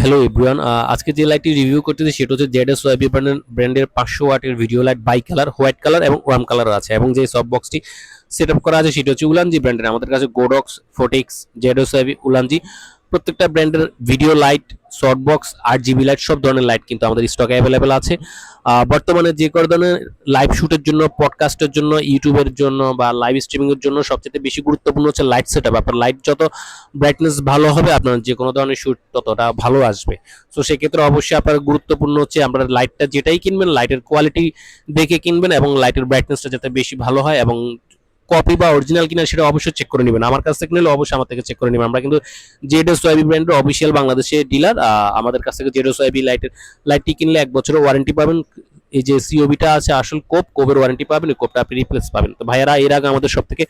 Hello everyone আজকে যে লাইটটি review করতেছি, সেটা হচ্ছে জেড এস ওয়াইবি ব্র্যান্ডের পাঁচশো ওয়াটের video light by colour white colour এবং ওয়ার্ম কালার আছে। এবং যে সব বক্সটি সেট আপ করা আছে, সেটা হচ্ছে উলানজি ব্র্যান্ডের আমাদের কাছে Godox Phottix Z S ওয়াইবি Ulanzi, প্রত্যেকটা ব্র্যান্ডের ভিডিও লাইট শর্ট বক্স আর জিবি লাইট, সব ধরনের লাইট কিন্তু আমাদের স্টকে অ্যাভেলেবেল আছে। বর্তমানে যে কোনো ধরনের লাইভ শুটের জন্য পডকাস্টের জন্য ইউটিউবের জন্য বা লাইভ স্ট্রিমিংয়ের জন্য সবচেয়ে বেশি গুরুত্বপূর্ণ হচ্ছে লাইট সেট আপ আপনার লাইট যত ব্রাইটনেস ভালো হবে, আপনার যে কোনো ধরনের শ্যুট ততটা ভালো আসবে। সো সেক্ষেত্রে অবশ্যই আপনার গুরুত্বপূর্ণ হচ্ছে আপনার লাইটটা যেটাই কিনবেন লাইটের কোয়ালিটি দেখে কিনবেন এবং লাইটের ব্রাইটনেসটা যাতে বেশি ভালো হয় এবং কপি বা অরিজিনাল কিনা সেটা অবশ্যই চেক করে নেবেন। আমার কাছ থেকে নিলে অবশ্যই আমার থেকে চেক করে নেবেন। আমরা কিন্তু জেড এস ওয়াইবি ব্র্যান্ডের অফিসিয়াল বাংলাদেশের ডিলার আমাদের কাছ থেকে জেড এস ওয়াইবি লাইটের লাইটটি কিনলে এক বছরের ওয়ারেন্টি পাবেন। এই যে সিওবিটা আছে, আসল কোপ, কোপের ওয়ারেন্টি পাবেন কোপটা আপনি রিপ্লেস পাবেন। তো ভাইয়ারা, এর আগে আমাদের সব থেকে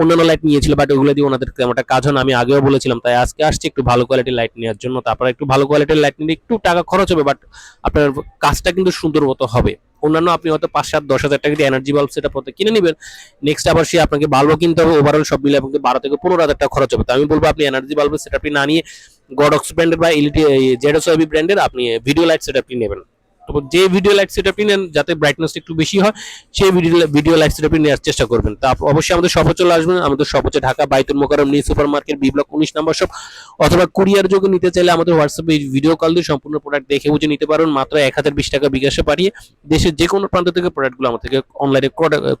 অন্যান্য লাইট নিয়েছিল বাট ওগুলো দিয়ে ওনাদের একটা কাজ হয় আমি আগেও বলেছিলাম, তাই আজকে আসছি একটু ভালো কোয়ালিটির লাইট নেওয়ার জন্য। তারপরে একটু ভালো কোয়ালিটির লাইট নিলে একটু টাকা খরচ হবে বাট আপনার কাজটা কিন্তু সুন্দর মতো হবে। অন্যান্য আপনি হয়তো পাঁচ সাত, দশ হাজার টাকা দিয়ে এনার্জি বাল্ব সেটা প্রত্যেক কিনে নেবেন। নেক্সট আবার সে আপনাকে বাল্বও কিনতে হবে ওভারঅল সব মিলে আপনাকে বারো থেকে পনেরো হাজার টাকা খরচ হবে। তো আমি বলব আপনি এনার্জি বাল্বের সেটা আপনি না নিয়ে গডক্স ব্র্যান্ডের বা এলইডি জেডোস ওয়াইবি ব্র্যান্ডের আপনি ভিডিও লাইট সেটা আপনি নেবেন। তো যে ভিডিও লাইট সেট আপনি নেন, যাতে ব্রাইটনেস একটু বেশি হয়, সেই ভিডিও ভিডিও লাইট সেট আপনি নেওয়ার চেষ্টা করবেন। তা অবশ্যই আমাদের শপে চলে আসবেন। আমাদের শপ হচ্ছে Dhaka Baitul Mokarram new super market B block উনিশ নম্বর শপ অথবা কুরিয়ার যোগে নিতে চাইলে আমাদের হোয়াটসঅ্যাপে ভিডিও কল দিয়ে সম্পূর্ণ প্রোডাক্ট দেখে বুঝে নিতে পারবেন মাত্র এক হাজার বিশ টাকা বিকাশে পাঠিয়ে দেশের যে কোনো প্রান্ত থেকে প্রোডাক্টগুলো আমাদের থেকে অনলাইনে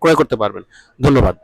ক্রয় করতে পারবেন। ধন্যবাদ।